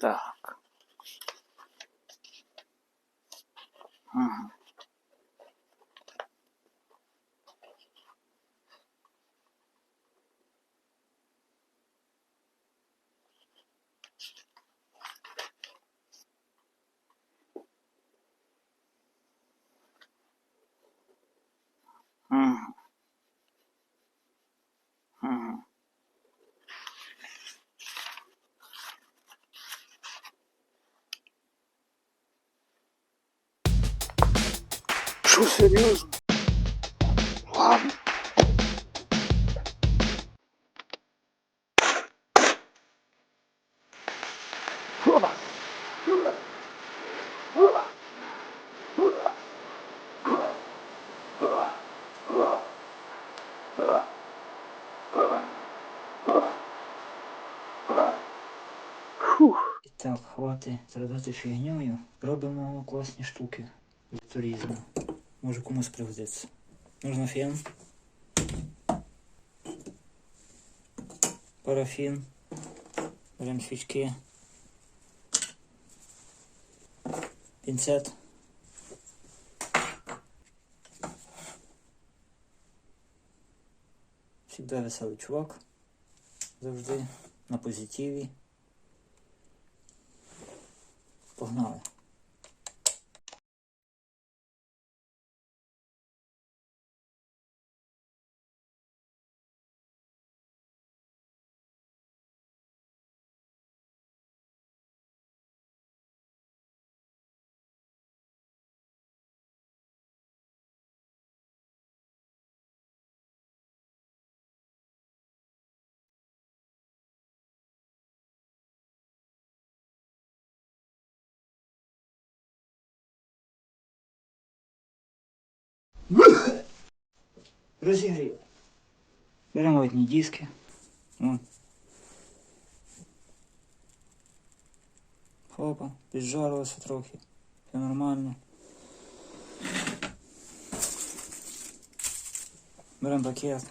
Так. Що серйозно? Ладно. Фух. І так, хвати страдати фігньою. Робимо класні штуки з туризму. Може комусь пригодиться. Нужно фен. Парафін. Беремо свічки. Пінцет. Всегда веселий чувак. Завжди на позитиві. Погнали. Розігрів. Беремо одні диски. О. Хопа, піджарилося трохи. Все нормально. Беремо пакет.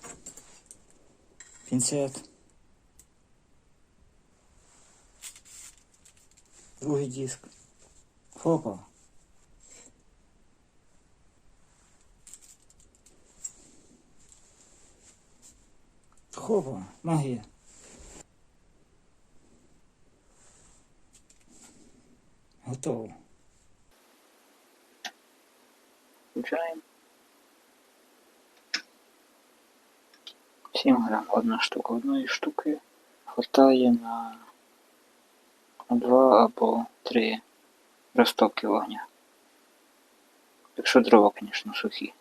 Пінцет. Другий диск. Хопа. Хопа, магія. Готово. Включаємо. 7 грам одна штука. Одної штуки хватає на два або три розтоки вогня. Якщо дрова, звісно, сухі.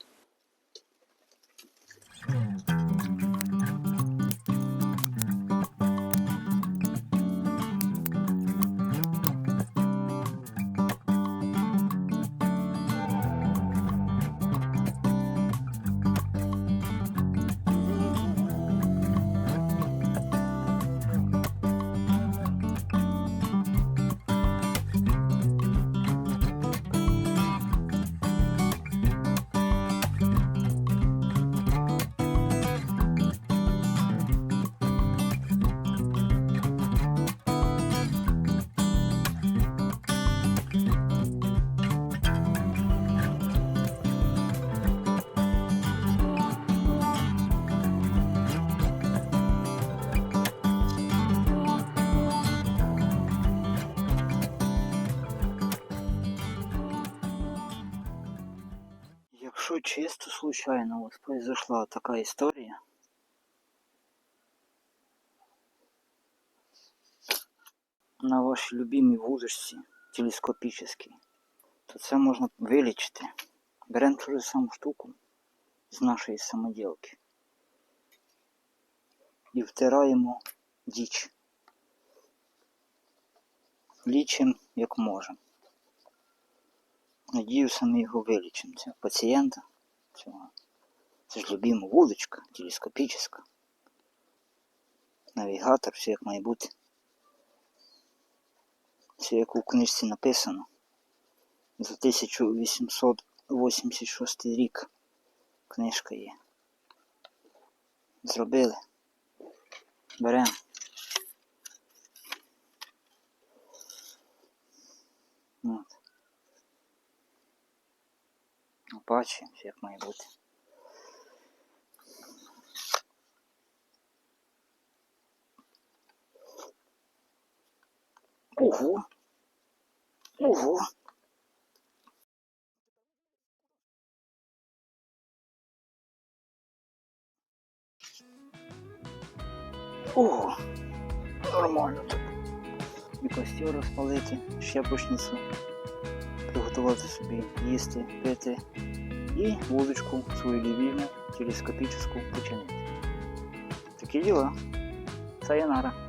Якщо чисто случайно вас произошла така історія, на вашій любимій вудочці телескопічній, то це можна вилічити. Беремо ту же саму штуку з нашої самоділки і втираємо діч. Лічимо як можемо. Надіюся, ми його вилічимо. Цього пацієнта. Цього. Це ж любима вудочка, телескопічна. Навігатор, все як має бути. Все як у книжці написано. За 1886 рік книжка є. Зробили. Беремо. Бачимо, як має бути. Ого. Ого. Ого. Нормально так. І костер розпалити, щепочницю, приготувати собі їсти, пити і лодочку свою любимую телескопическую починить. Такие дела. Sayonara.